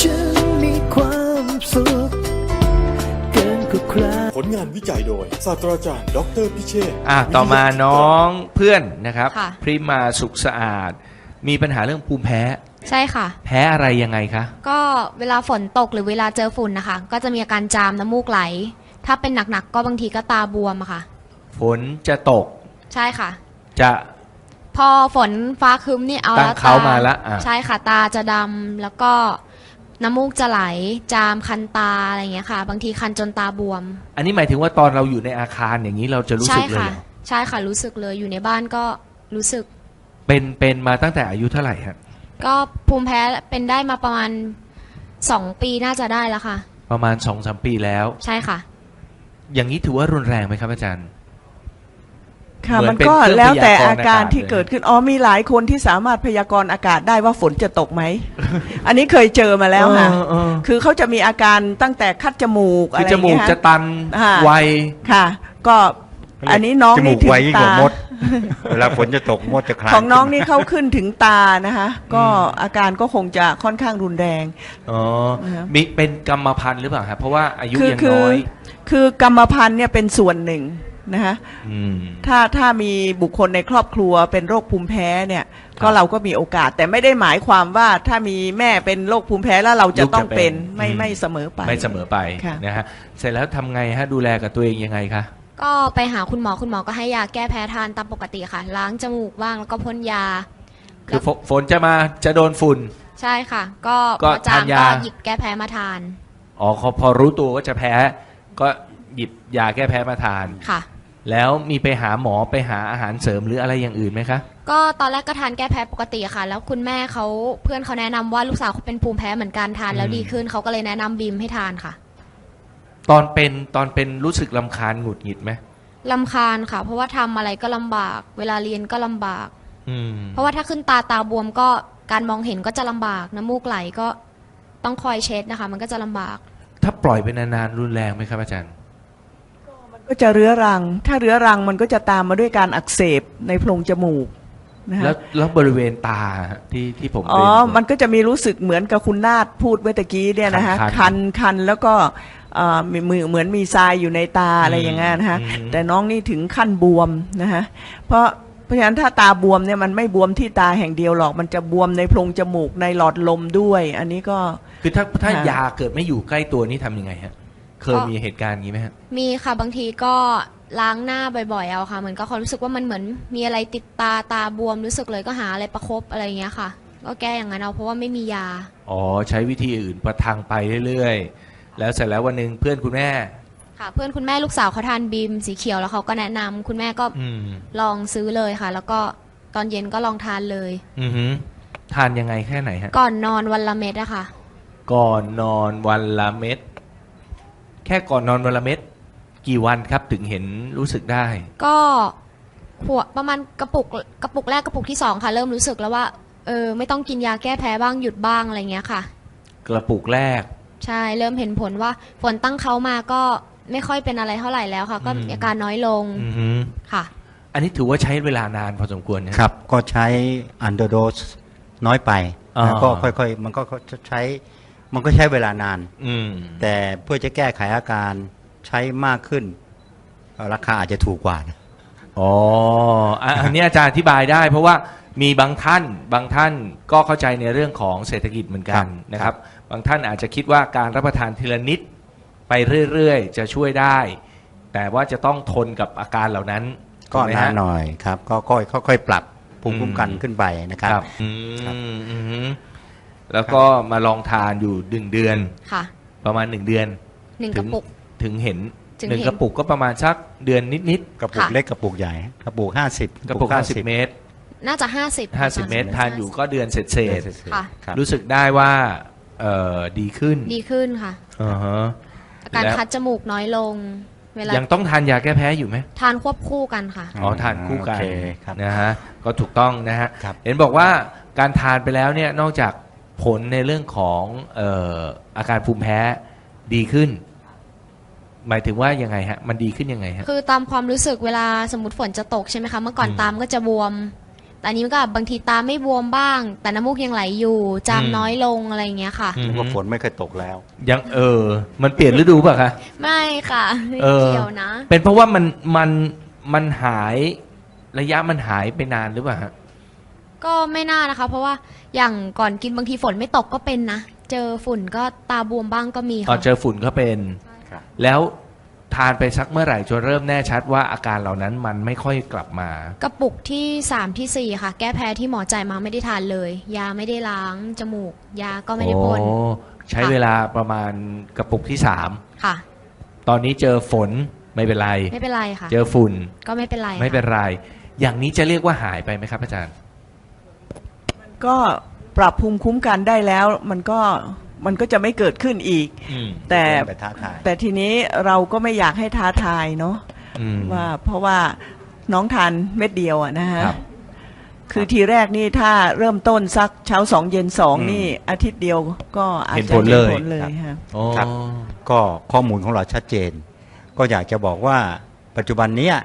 ฉันมีความสุขเกินกว่าใครผลงานวิจัยโดย ศาสตราจารย์ดออเตอร์พิเชษฐ์อะต่อมาน้องเพื่อนนะครับ ค่ะ พริมาสุขสะอาด มีปัญหาเรื่องภูมิแพ้ ใช่ค่ะ แพ้อะไรยังไงคะ ก็เวลาฝนตกหรือเวลาเจอฝุ่นนะคะ ก็จะมีอาการจามน้ำมูกไหล ถ้าเป็นหนักๆก็บางทีก็ตาบวมอะค่ะ ฝนจะตกใช่ค่ะ จะ พอฝนฟ้าครึ้มนี่เอาตั้งแล้วเขาตามาละอะ ใช่ค่ะ ตาจะดำแล้วก็ น้ำมูกจะไหล จามคันตาอะไรอย่างเงี้ยค่ะ บางทีคันจนตาบวม อันนี้หมายถึงว่าตอนเราอยู่ในอาคารอย่างนี้เราจะรู้ใช่สึกเลยค่ะ เหรอใช่ค่ะรู้สึกเลยอยู่ในบ้านก็รู้สึก เป็นเป็นมาตั้งแต่อายุเท่าไหร่ฮะก็ภูมิแพ้เป็นได้มาประมาณสองปีน่าจะได้แล้วค่ะ ประมาณสองสามปีแล้ว ใช่ค่ะ อย่างนี้ถือว่ารุนแรงไหมครับอาจารย์ ค่ะเหมือนมันก็เป็นเครื่องแล้วแต่พยากรณ์อาการอากาศที่เลยเกิดขึ้นอ๋อมีหลายคนที่สามารถพยากรณ์อากาศได้ว่าฝนจะตกไหม อันนี้เคยเจอมาแล้วค่ะ เออเออคือเขาจะมีอาการตั้งแต่คัดจมูกคืออะไรจอย่างมูกเงี้ยจะฮะตันอ่า ไว ค่ะ ก็อันนี้น้องจมูนี่กถึไวงยิ่งกว่าตามด เวลาฝนจะตกมดจะคลานของน้องขึ้นี่เขาขึ้นถึงตานะคะ ก็อาการก็คงจะค่อนข้างรุนแรง อ๋อ นะครับมีเป็นกรรมพันธุ์หรือเปล่าครับเพราะว่าอายุคือยังคืน้อย คือกรรมพันธุ์เนี่ยเป็นส่วนหนึ่ง นะคะมถ้าถ้ามีบุคคลในครอบครัวเป็นโรคภูมิแพ้เนี่ยครับก็เราก็มีโอกาส แต่ไม่ได้หมายความว่าถ้ามีแม่เป็นโรคภูมิแพ้แล้วเราจะต้องเป็นลูกจะเป็นไม่อืมไม่เสมอไปไม่เสมอไปค่ะนะฮะเสร็จแล้วทำไงฮะดูแลกับตัวเองยังไงคะก็ไปหาคุณหมอคุณหมอก็ให้ยาแก้แพ้ทานตามปกติค่ะ ล้างจมูกบ้างแล้วก็พ่นยา คือฝฝนจะมาจะโดนฝุ่น ใช่ค่ะ ก็ก็พอจามทานยาก็หยิบแก้แพ้มาทานอ๋อเขาพอรู้ตัวว่าจะแพ้ ก็หยิบยาแก้แพ้มาทานค่ะ แล้วมีไปหาหมอไปหาอาหารเสริมหรืออะไรอย่างอื่นไหมคะ ก็ตอนแรกก็ทานแก้แพ้ปกติค่ะ แล้วคุณแม่เขาเพื่อนเขาแนะนำว่าลูกสาวเขาเป็นภูมิแพ้เหมือนกันทาน แล้วอืมดีขึ้นเขาก็เลยแนะนำบีมให้ทานค่ะตอนเป็นตอนเป็นรู้สึกลำคาญหงุดหงิดไหมลำคาญค่ะ เพราะว่าทำอะไรก็ลำบาก เวลาเรียนก็ลำบาก อืม เพราะว่าถ้าขึ้นตาตาบวมก็การมองเห็นก็จะลำบากน้ำมูกไหลก็ต้องคอยเช็ดนะคะ มันก็จะลำบาก ถ้าปล่อยไปนานๆรุนแรงไหมครับอาจารย์ ก็จะเรื้อรัง ถ้าเรื้อรังมันก็จะตามมาด้วยการอักเสบในโพรงจมูกนะแล้วฮะแล้วบริเวณตาฮะที่ที่ผมอ๋อ เรียน มันก็จะมีรู้สึกเหมือนกับคุณนาฏพูดเมื่อตะกี้เนี่ยนะคะคัคันนคันแล้วก็เอ่อมีมือเหมือนมีทรายอยู่ในตาอะไรอย่างเงี้ยนะคะอืม แต่น้องนี่ถึงขั้นบวมนะคะเพราะเพราะฉะนั้นถ้าตาบวมเนี่ยมันไม่บวมที่ตาแห่งเดียวหรอก มันจะบวมในโพรงจมูกในหลอดลมด้วย อันนี้ก็ คือถ้าถ้าค่ะ ยาเกิดไม่อยู่ใกล้ตัวนี่ทำยังไงฮะ เคยก็ มีเหตุการณ์อย่างนี้ไหมฮะมีค่ะบางทีก็ล้างหน้าบ่อยๆเอาค่ะเหมือนก็ความรู้สึกว่ามันเหมือนมีอะไรติดตาตาบวมรู้สึกเลยก็หาอะไรประคบอะไรอย่างเงี้ยค่ะ ก็แก้อย่างนั้นเอาเพราะว่าไม่มียา อ๋อใช้วิธีอื่นประทังไปเรื่อยๆ แล้วเสร็จแล้ววันหนึ่งเพื่อนคุณแม่ ค่ะ เพื่อนคุณแม่ลูกสาวเขาทานบีมสีเขียวแล้วเขาก็แนะนำคุณแม่ก็อืมลองซื้อเลยค่ะ แล้วก็ตอนเย็นก็ลองทานเลย อือหือทานยังไงแค่ไหนฮะ ก่อนนอนวันละเม็ดอะค่ะ ก่อนนอนวันละเม็ด แค่ก่อนนอนวันละเม็ดกี่วันครับถึงเห็นรู้สึกได้ ก็ขวดประมาณกระปุกกระปุกแรกกระปุกที่สองค่ะ เริ่มรู้สึกแล้วว่าเออไม่ต้องกินยาแก้แพ้บ้างหยุดบ้างอะไรเงี้ยค่ะ กระปุกแรก ใช่เริ่มเห็นผลว่าฝนตั้งเขามาก็ไม่ค่อยเป็นอะไรเท่าไหร่แล้วค่ะ ก็อืม อาการน้อยลงอือหือค่ะ อันนี้ถือว่าใช้เวลานานพอสมควรนะ ครับก็ใช้อันเดอร์โดสน้อยไปอ่า แล้วก็ค่อยๆ มันก็จะใช้ มันก็ใช้เวลานาน อืม แต่เพื่อจะแก้ไขอาการใช้มากขึ้นเอ่อราคาอาจจะถูกกว่านะ อ๋ออะอันนี้อาจารย์อธิบายได้ เพราะว่ามีบางท่านบางท่านก็เข้าใจในเรื่องของเศรษฐกิจเหมือนกันครับ นะครับ บางท่านอาจจะคิดว่าการรับประทานทีละนิดไปเรื่อยๆ จะช่วยได้ แต่ว่าจะต้องทนกับอาการเหล่านั้นก็ถูไหมนานฮะ หน่อยครับ ก็ค่อยๆค่อยๆปรับภูมิคุ้มกันอืม ขึ้นไปนะครับ ครับอืครับมอืม แล้วก็มาลองทานอยู่หนึ่งเดือน ค่ะประมาณหนึ่งเดือนหนึ่งถึกงระปุก ถึงเห็นถึงหนึ่งเห็น กระปุกก็ประมาณสักเดือนนิดกระปุกค่ะ เล็กกระปุกใหญ่กระปุกห้าสิบๆกระปุกห้าสิบเมตร น่าจะห้าสิบห้าสิบเมตร ทานอยู่ก็เดือนเศษค่ะครับๆรู้สึกได้ว่าเอ่อดีขึ้นดีขึ้นค่ะ อ่าฮะ อาการแล้ว คัดจมูกน้อยลง เวลายังต้องทานยาแก้แพ้อยู่ไหม ทานควบคู่กันค่ะ อ๋อทานคู่กันโอเคครับนะฮะก็ถูกต้องนะฮะครับ เห็นบอกว่าการทานไปแล้วเนี่ยนอกจาก ผลในเรื่องของเอ่ออาการภูมิแพ้ดีขึ้น หมายถึงว่ายังไงฮะ มันดีขึ้นยังไงฮะ คือตามความรู้สึกเวลาสมมติฝนจะตกใช่ไหมคะเมื่อก่อนอืมตามก็จะบวม แต่อันนี้มันก็บางทีตาไม่บวมบ้าง แต่น้ำมูกยังไหลอยู่จามอืม น้อยลงอะไรอย่างเงี้ยค่ะอืมว่าฝนไม่เคยตกแล้ว ยังเออ มันเปลี่ยนฤดูป่ะคะ ไม่ค่ะไม่เออ เกี่ยวนะ เป็นเพราะว่ามันมันมันหายระยะมันหายไปนานหรือเปล่าฮะ ก็ไม่น่านะคะ เพราะว่าอย่างก่อนกินบางทีฝนไม่ตกก็เป็นนะ เจอฝุ่นก็ตาบวมบ้างก็มีอ๋อค่ะ เจอฝุ่นก็เป็น ครับ แล้วทานไปสักเมื่อไหร่จนเริ่มแน่ชัดว่าอาการเหล่านั้นมันไม่ค่อยกลับมา กระปุกที่สามที่สี่ค่ะ แก้แพ้ที่หมอจ่ายมาไม่ได้ทานเลย ยาไม่ได้ล้างจมูก ยาก็ไม่ได้พ่น โอ้ใช้ค่ะ เวลาประมาณกระปุกที่สามค่ะ ตอนนี้เจอฝนไม่เป็นไร ไม่เป็นไรค่ะ เจอฝุ่นก็ไม่เป็นไรไม่เป็นค่ะไร อย่างนี้จะเรียกว่าหายไปไหมครับอาจารย์ ก็ปรับภูมิคุ้มกันได้แล้ว มันก็มันก็จะไม่เกิดขึ้นอีก อืมแต่ ไปท้าทาย แต่ทีนี้เราก็ไม่อยากให้ท้าทายเนาะอืม ว่าเพราะว่าน้องทานเม็ดเดียวอะนะฮะครับคือทีแรกนี่ถ้าเริ่มต้นสักเช้าสองเย็นสองอืมนี่อาทิตย์เดียวก็อาจเห็นจะผลเลยผลเลยฮะโอ้ครับ ก็ข้อมูลของเราชัดเจน ก็อยากจะบอกว่าปัจจุบันเนี้ย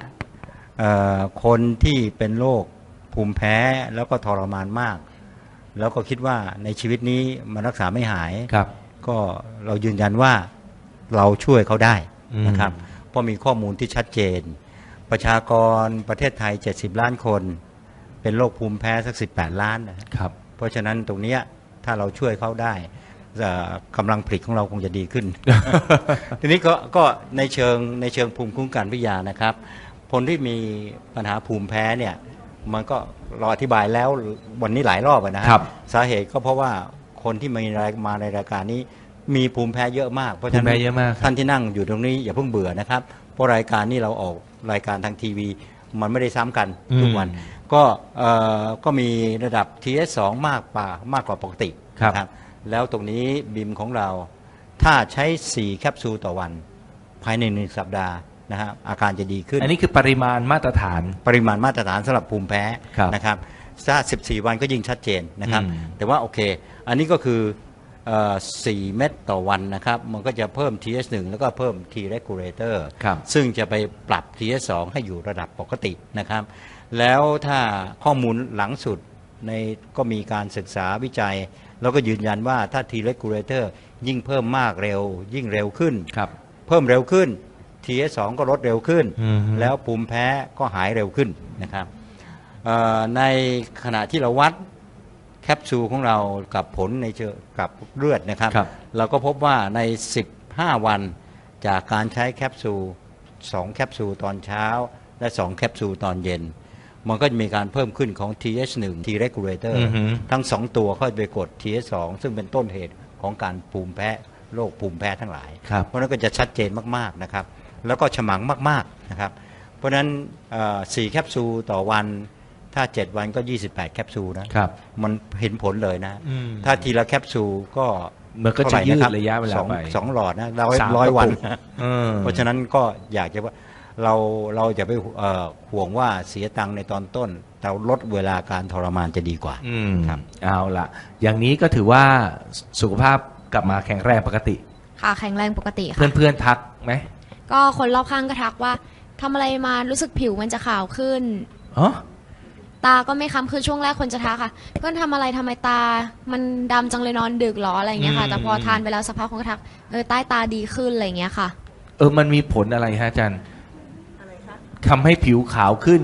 เอ่อคนที่เป็นโรคภูมิแพ้แล้วก็ทรมานมาก แล้วก็คิดว่าในชีวิตนี้มันรักษาไม่หายครับ ก็เรายืนยันว่าเราช่วยเขาได้อืมนะครับ เพราะมีข้อมูลที่ชัดเจน ประชากรประเทศไทย 70 ล้านคน เป็นโรคภูมิแพ้สัก 18 ล้านนะฮะครับ เพราะฉะนั้นตรงเนี้ยถ้าเราช่วยเขาได้เอ่อกำลังผลิตของเราคงจะดีขึ้น ทีนี้ก็ก็ในเชิงในเชิงภูมิคุ้มกันวิทยานะครับ คนที่มีปัญหาภูมิแพ้เนี่ย มันก็เราอธิบายแล้ววันนี้หลายรอบอะนะฮะครับสาเหตุก็เพราะว่าคนที่มีรายมาในรายการนี้ มีภูมิแพ้เยอะมากเพราะภูฉะมินั้แพ้นเยอะมากครับ ท่านที่นั่งอยู่ตรงนี้อย่าเพิ่งเบื่อนะครับ เพราะรายการนี้เราออกรายการทางทีวี มันไม่ได้ซ้ำกันทุกวัน ก็เอ่อก็มีระดับ TS2 มากกว่ามากกว่าปกติครับ นะแล้วตรงนี้บิมของเราถ้าใช้ 4 แคปซูลต่อวัน ภายในหนึ่งสัปดาห์ นะฮะอาการจะดีขึ้น อันนี้คือปริมาณมาตรฐาน ปริมาณมาตรฐานสำหรับภูมิแพ้ครับนะครับถ้า14 วันก็ยิ่งชัดเจนนะครับ อืม แต่ว่าโอเค อันนี้ก็คือเอ่อ4เม็ดต่อวันนะครับ มันก็จะเพิ่ม TS1 แล้วก็เพิ่ม T regulator ครับ ซึ่งจะไปปรับ TS2 ให้อยู่ระดับปกตินะครับ แล้วถ้าข้อมูลหลังสุดในก็มีการศึกษาวิจัย แล้วก็ยืนยันว่าถ้า T regulator ยิ่งเพิ่มมากเร็ว ยิ่งเร็วขึ้น ครับ เพิ่มเร็วขึ้น TS2 ก็ลดเร็วขึ้นอืมแล้วภูมิแพ้ก็หายเร็วขึ้นนะครับเอ่อในขณะที่เราวัดแคปซูลของเรากับผลในเชิงกับเลือดนะครับครับเราก็พบว่าใน 15 วันจากการใช้แคปซูล2แคปซูลตอนเช้า และ 2 แคปซูลตอนเย็น มันก็จะมีการเพิ่มขึ้นของ TH1 T regulator อือหือทั้ง 2 ตัวเขาไปกด TH2 ซึ่งเป็นต้นเหตุของการภูมิแพ้โรคภูมิแพ้ทั้งหลายครับเพราะฉะนั้นก็จะชัดเจนมาก ๆ นะครับ แล้วก็ฉมังมากๆนะครับ เพราะฉะนั้นเอ่อ4แคปซูลต่อวันถ้า 7 วันก็ 28 แคปซูลนะครับ มันเห็นผลเลยนะอืมถ้าทีละแคปซูลก็มันก็จะเท่าไหยืดนคบระยะเวลาสองไปสองหลอดนะเราสามร้อยวันกระปุกเออเพราะฉะนั้นก็อยากจะว่าเราเราจะไปเอ่อห่วงว่าเสียตังค์ในตอนต้น แต่ลดเวลาการทรมานจะดีกว่าอืมครับเอาละอย่างนี้ก็ถือว่าสุขภาพกลับมาแข็งแรงปกติ ค่ะแข็งแรงปกติค่ะเพื่อนๆทักไหม ก็คนรอบข้างก็ทักว่าทำอะไรมารู้สึกผิวมันจะขาวขึ้น อ๋อตาก็ไม่ค้ำคือช่วงแรกคนจะทักค่ะเพื่อนทำอะไรทำไมตา มันดำจังเลยนอนดึกเหรออะไรอย่างเงี้ยค่ะ แต่พอทานไปแล้วสักพักคนก็ทักเออใต้ตาดีขึ้นอะไรอย่างเงี้ยค่ะ เออมันมีผลอะไรฮะอาจารย์ทำให้ผิวขาวขึ้น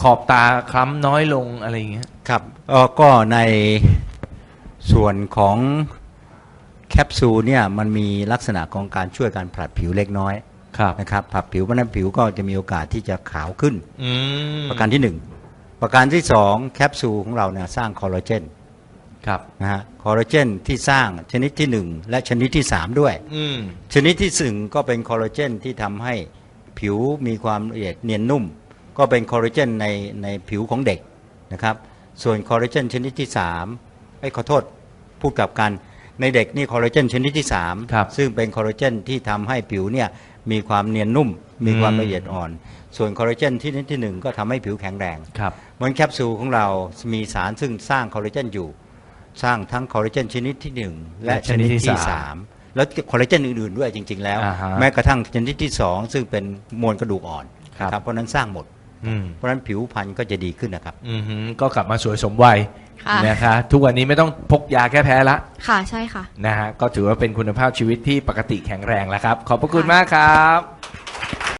ขอบตาคล้ำน้อยลงอะไรอย่างเงี้ย ครับเอ่อก็ในส่วนของแคปซูลเนี่ยมันมีลักษณะของการช่วยการผลัดผิวเล็กน้อย ครับนะครับผลัดผิวเพราะฉะนั้นผิวก็จะมีโอกาสที่จะขาวขึ้นอืมประการที่หนึ่งประการที่สองแคปซูลของเราเนี่ยสร้างคอลลาเจนครับนะฮะคอลลาเจนที่สร้างชนิดที่หนึ่งและชนิดที่สามด้วย อืมชนิดที่สึ่งก็เป็นคอลลาเจนที่ทำให้ผิวมีความละเอียดเนียนนุ่ม ก็เป็นคอลลาเจนในในผิวของเด็กนะครับ ส่วนคอลลาเจนชนิดที่3ไอ้ยขอโทษพูดกลับกัน ในเด็กนี่คอลลาเจนชนิดที่ครับ3ซึ่งเป็นคอลลาเจนที่ทำให้ผิวเนี่ย มีความเนียนนุ่ม มีความอืมละเอียดอ่อน ส่วนคอลลาเจนชนิดที่หนึ่งก็ทำให้ผิวแข็งแรงครับเหมือนแคปซูลของเรามีสารซึ่งสร้างคอลลาเจนอยู่ สร้างทั้งคอลลาเจนชนิดที่หนึ่งและชนิดที่สามแล้วคอลลาเจนอื่นๆด้วยจริง ๆ แล้วอ่าฮะแม้กระทั่งชนิดที่ 2 ซึ่งเป็นมวลกระดูกอ่อนครับเพราะฉะนั้นสร้างหมดอืมเพราะฉะนั้นผิวพรรณก็จะดีขึ้นนะครับอือหือก็กลับมาสวยสมวัย ค่ะ นะคะทุกวันนี้ไม่ต้องพกยาแก้แพ้ละค่ะใช่ค่ะ นะฮะก็ถือว่าเป็นคุณภาพชีวิตที่ปกติแข็งแรงแล้วครับ ขอบพระคุณมากครับ